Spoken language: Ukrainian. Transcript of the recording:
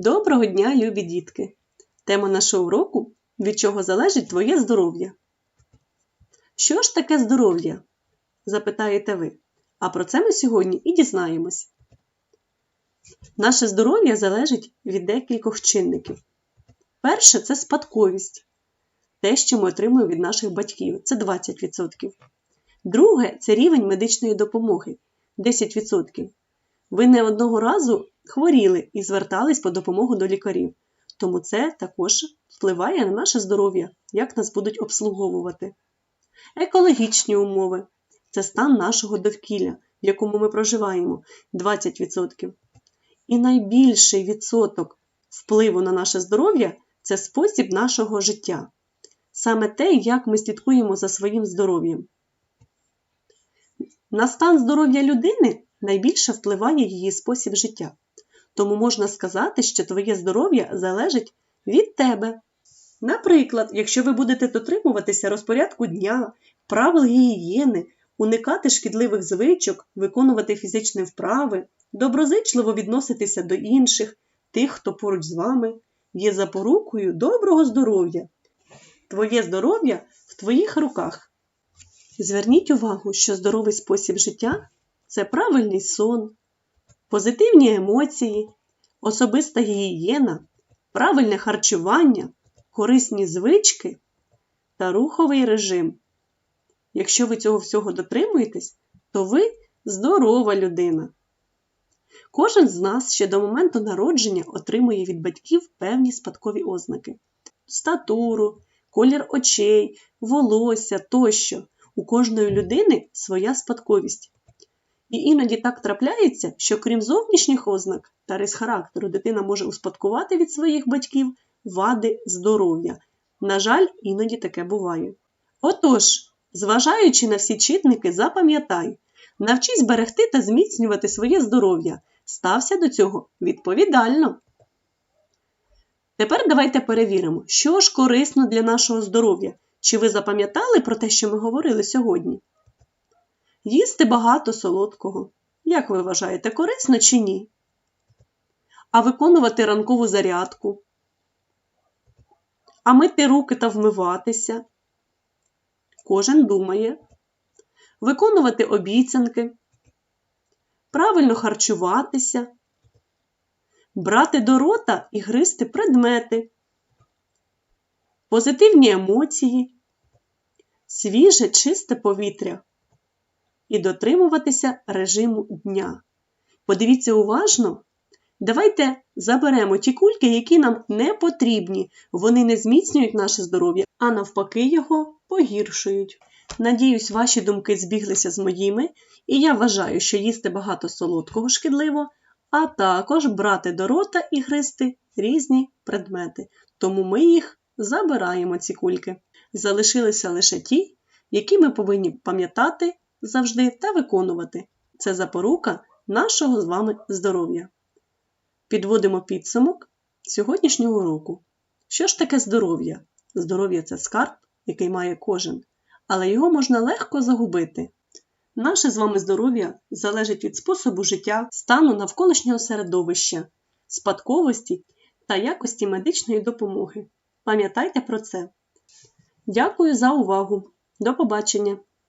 Доброго дня, любі дітки! Тема нашого уроку від чого залежить твоє здоров'я. Що ж таке здоров'я? запитаєте ви. А про це ми сьогодні і дізнаємось. Наше здоров'я залежить від декількох чинників. Перше це спадковість. Те, що ми отримуємо від наших батьків, це 20%. Друге це рівень медичної допомоги 10%. Ви не одного разу хворіли і звертались по допомогу до лікарів. Тому це також впливає на наше здоров'я, як нас будуть обслуговувати. Екологічні умови це стан нашого довкілля, в якому ми проживаємо 20%. І найбільший відсоток впливу на наше здоров'я це спосіб нашого життя. Саме те, як ми слідкуємо за своїм здоров'ям. На стан здоров'я людини найбільше впливає її спосіб життя. Тому можна сказати, що твоє здоров'я залежить від тебе. Наприклад, якщо ви будете дотримуватися розпорядку дня, правил гігієни, уникати шкідливих звичок, виконувати фізичні вправи, доброзичливо відноситися до інших, тих, хто поруч з вами, є запорукою доброго здоров'я. Твоє здоров'я в твоїх руках. Зверніть увагу, що здоровий спосіб життя це правильний сон, позитивні емоції, особиста гігієна, правильне харчування, корисні звички та руховий режим. Якщо ви цього всього дотримуєтесь, то ви здорова людина. Кожен з нас ще до моменту народження отримує від батьків певні спадкові ознаки: статуру, колір очей, волосся тощо. У кожної людини своя спадковість. І іноді так трапляється, що крім зовнішніх ознак та рис характеру, дитина може успадкувати від своїх батьків вади здоров'я. На жаль, іноді таке буває. Отож, зважаючи на всі читники, запам'ятай, навчись берегти та зміцнювати своє здоров'я. Стався до цього відповідально. Тепер давайте перевіримо, що ж корисно для нашого здоров'я. Чи ви запам'ятали про те, що ми говорили сьогодні? Їсти багато солодкого. Як ви вважаєте, корисно чи ні? А виконувати ранкову зарядку? А мити руки та вмиватися? Кожен думає. Виконувати обіцянки, правильно харчуватися, брати до рота і гризти предмети, позитивні емоції, свіже чисте повітря і дотримуватися режиму дня. Подивіться уважно. Давайте заберемо ті кульки, які нам не потрібні. Вони не зміцнюють наше здоров'я, а навпаки, його погіршують. Надіюсь, ваші думки збіглися з моїми, і я вважаю, що їсти багато солодкого шкідливо, а також брати до рота і гризти різні предмети. Тому ми їх забираємо, ці кульки. Залишилися лише ті, які ми повинні пам'ятати завжди та виконувати. Це запорука нашого з вами здоров'я. Підводимо підсумок сьогоднішнього уроку. Що ж таке здоров'я? Здоров'я це скарб, який має кожен, але його можна легко загубити. Наше з вами здоров'я залежить від способу життя, стану навколишнього середовища, спадковості та якості медичної допомоги. Пам'ятайте про це. Дякую за увагу! До побачення!